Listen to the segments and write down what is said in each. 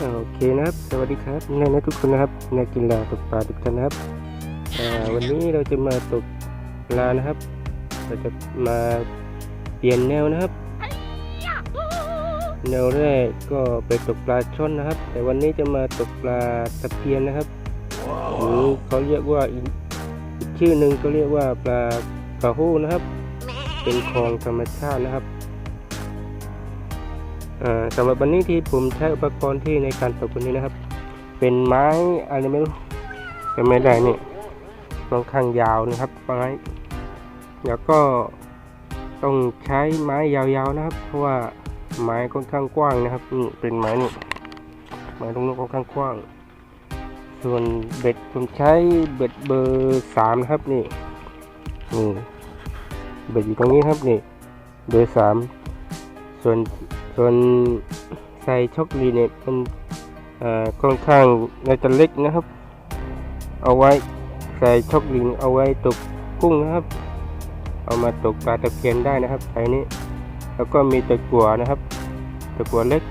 โอเคนะครับ สวัสดีครับนายนะทุกคนนะครับนายกินลาตกปลาทุกท่านนะครับวันนี้เราจะมาตกปลานะครับ เราจะมาเปลี่ยนแนวนะครับ แนวแรกก็ไปตกปลาช่อนนะครับ แต่วันนี้จะมาตกปลาตะเพียนนะครับหรือเขาเรียกว่าอีกชื่อหนึ่งก็เรียกว่าปลากระหู้นะครับ เป็นคลองธรรมชาตินะครับ สำหรับวันนี้ที่ผมใช้อุปกรณ์ที่ในการตกวันนี้นะครับ เป็นไม้อะไรไม่รู้จะไม่ได้นี่ค่อนข้างยาวนะครับไม้แล้วก็ต้องใช้ไม้ยาวๆนะครับ เพราะว่าไม้ค่อนข้างกว้างนะครับนี่เป็นไม้นี่ไม้ตรงนี้ค่อนข้างกว้าง ส่วนเบ็ดผมใช้เบ็ดเบอร์สามนะครับนี่นี่เบ็ดอยู่ตรงนี้ครับนี่เบอร์สามส่วน ส่วนใส่ช็อกลีเนี่ยมันค่อนข้างน่าจะเล็กนะครับ เอาไว้ใส่ช็อกลีนเอาไว้ตกกุ้งนะครับ เอามาตกปลาตะเพียนได้นะครับใส่นี้ แล้วก็มีตะกั่วนะครับ ตะกั่วเล็ก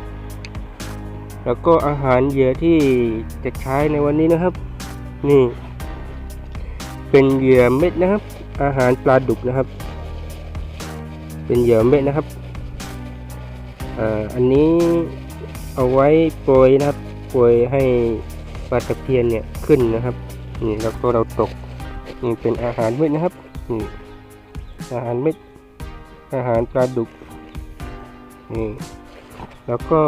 แล้วก็อาหารเหยื่อที่จะใช้ในวันนี้นะครับ นี่ เป็นเหยื่อเม็ดนะครับ อาหารปลาดุกนะครับ เป็นเหยื่อเม็ดนะครับ อันนี้เอาไว้โปรยนะครับโปรยให้ปลาตะเพียนเนี่ยขึ้นนะครับนี่แล้วก็เราตกนี่เป็นอาหารเม็ดนะครับนี่อาหารเม็ดอาหารปลาดุกนี่แล้วก็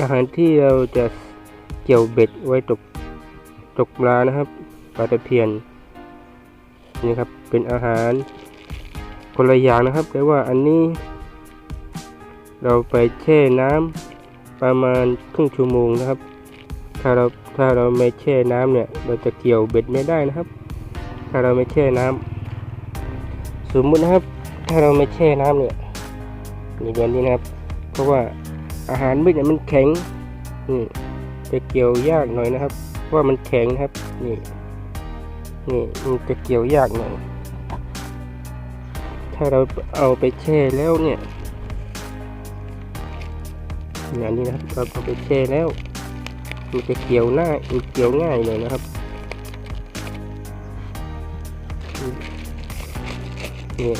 อาหารที่เราจะเกี่ยวเบ็ดไว้ตกตกปลานะครับปลาตะเพียนนี่ครับเป็นอาหารคนละอย่างนะครับ แต่ว่าอันนี้ เราไปแช่น้ำประมาณครึ่งชั่วโมงนะครับ ถ้าเราถ้าเราไม่แช่น้ำเนี่ย เราจะเกี่ยวเบ็ดไม่ได้นะครับ ถ้าเราไม่แช่น้ำสมมุตินะครับ ถ้าเราไม่แช่น้ำเนี่ยนี่แบบนี้นะครับ เพราะว่าอาหารเม็ดเนี่ยมันแข็งนี่จะเกี่ยวยากหน่อยนะครับ เพราะว่ามันแข็งนะครับนี่นี่มันจะเกี่ยวยากหน่อยถ้าเราเอาไปแช่แล้วเนี่ย อย่างนี้นะครับเราเอาไปแช่แล้ว มันจะเกี่ยวหน้ามันเกี่ยวง่ายเลยนะครับนี่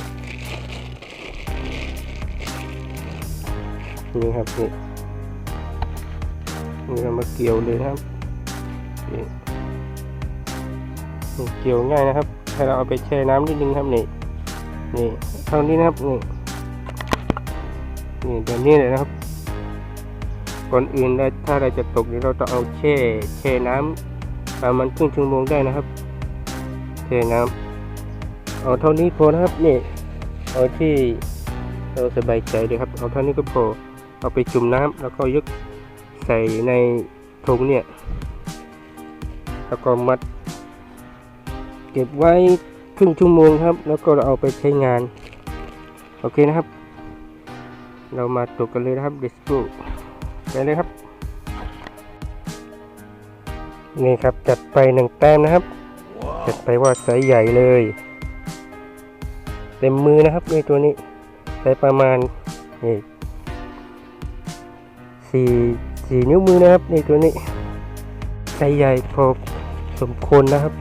นี่ครับนี่นี่เรามาเกี่ยวเลยนะครับนี่นี่เกี่ยวง่ายนะครับ ให้เราเอาไปแช่น้ำนิดนึงครับนี่นี่เท่านี้นะครับนี่นี่แบบนี้เลยนะครับ ก่อนอื่นเราถ้าเราจะตกนี่เราต้องเอาแช่แช่น้ำประมาณครึ่งชั่วโมงได้นะครับแช่น้ำเอาเท่านี้พอนะครับนี่เอาที่เราสบายใจเลยครับเอาเท่านี้ก็พอเอาไปจุ่มน้ำแล้วก็ยกใส่ในถุงเนี่ยแล้วก็มัด เก็บไว้ครึ่งชั่วโมงครับ แล้วก็เราเอาไปใช้งาน โอเคนะครับ เรามาตกกันเลยนะครับ let's go ไปเลยครับ นี่ครับจัดไปหนึ่งแต้มนะครับ จัดไปว่าไซส์ใหญ่เลย เต็มมือนะครับในตัวนี้ใช้ประมาณนี่สี่สี่นิ้วมือนะครับในตัวนี้ไซส์ใหญ่พอสมควรนะครับ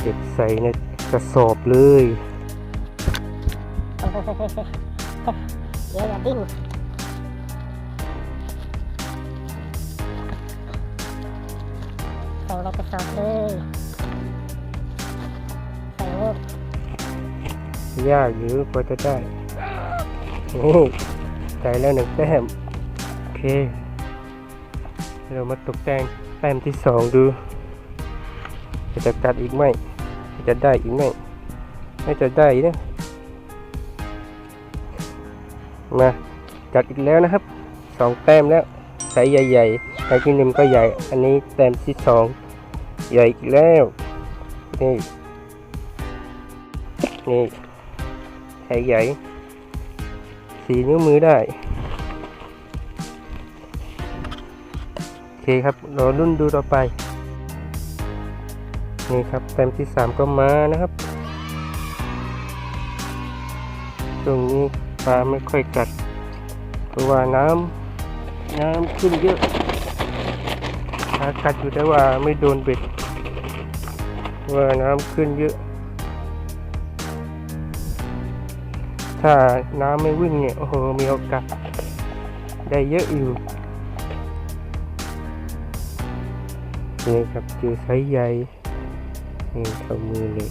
เก็บใส่ในกระสอบเลย เดี๋ยวอย่าดิ้น ใส่ในกระสอบเลยใส่นี่ยากอยู่กว่าจะได้นี่ใส่แล้วหนึ่งแต้ม โอเค เรามาตกแต่งแต้มที่สองดู จะกัดอีกไหม จะได้อีกไหม ไม่จะได้นะมาจัดอีกแล้วนะครับสองแต้มแล้วไซส์ใหญ่ๆไซส์ที่หนึ่งก็ใหญ่ อันนี้แต้มที่สอง ใหญ่อีกแล้ว นี่ นี่ไซส์ใหญ่สีนิ้วมือได้ โอเคครับรอรุ่นดูต่อไป นี่ครับแต้มที่สามก็มานะครับช่วงนี้ปลาไม่ค่อยกัด เพราะว่าน้ำน้ำขึ้นเยอะ หากัดอยู่แต่ว่าไม่โดนเบ็ดว่าน้ำขึ้นเยอะ ถ้าน้ำไม่วิ่งเนี่ยโอ้โหมีโอกาสได้เยอะอยู่นี่ครับเจอไซส์ใหญ่นี่เท่ามือเลย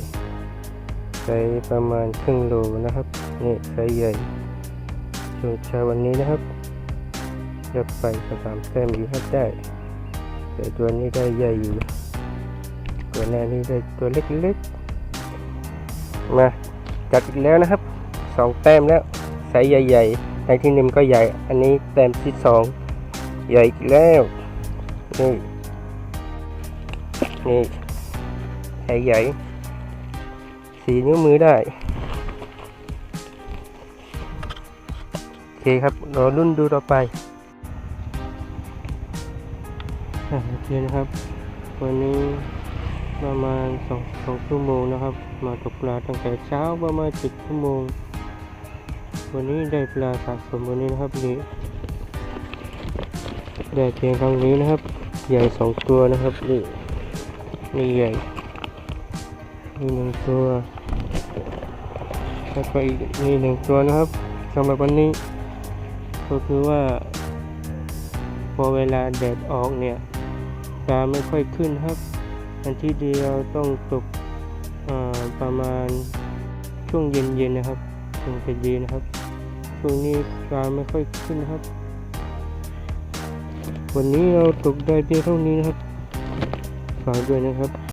ไซส์ประมาณครึ่งโลนะครับนี่ไซส์ใหญ่ช่วงเช้าวันนี้นะครับจะไปสะสามแต้มอยู่ครับได้ แต่ตัวนี้ได้ใหญ่อยู่ตัวหน้านี้ได้ตัวเล็กๆมาจัดอีกแล้วนะครับสองแต้มแล้วไซส์ใหญ่ๆในที่หนึ่งก็ใหญ่ อันนี้แต้มที่สองใหญ่อีกแล้วนี่นี่ไซส์ใหญ่สีนิ้วมือได้โอเคครับรอรุ่นดูต่อไป โอเคนะครับ วันนี้ประมาณสองสองชั่วโมงนะครับ มาตกปลาตั้งแต่เช้าประมาณเจ็ดชั่วโมง วันนี้ได้ปลาสะสมวันนี้นะครับนี่ได้เพียงครั้งนี้นะครับ ใหญ่สองตัวนะครับนี่นี่ใหญ่นี่หนึ่งตัวแล้วก็อีกนี่หนึ่งตัวนะครับสำหรับวันนี้ก็คือว่าพอเวลาแดดออกเนี่ย ปลาไม่ค่อยขึ้นครับ อันที่เดียวต้องตกอ่าประมาณช่วงเย็นๆนะครับถึงจะดีนะครับ ช่วงนี้ปลาไม่ค่อยขึ้นครับ วันนี้เราตกได้เพียงเท่านี้นะครับฝากด้วยนะครับ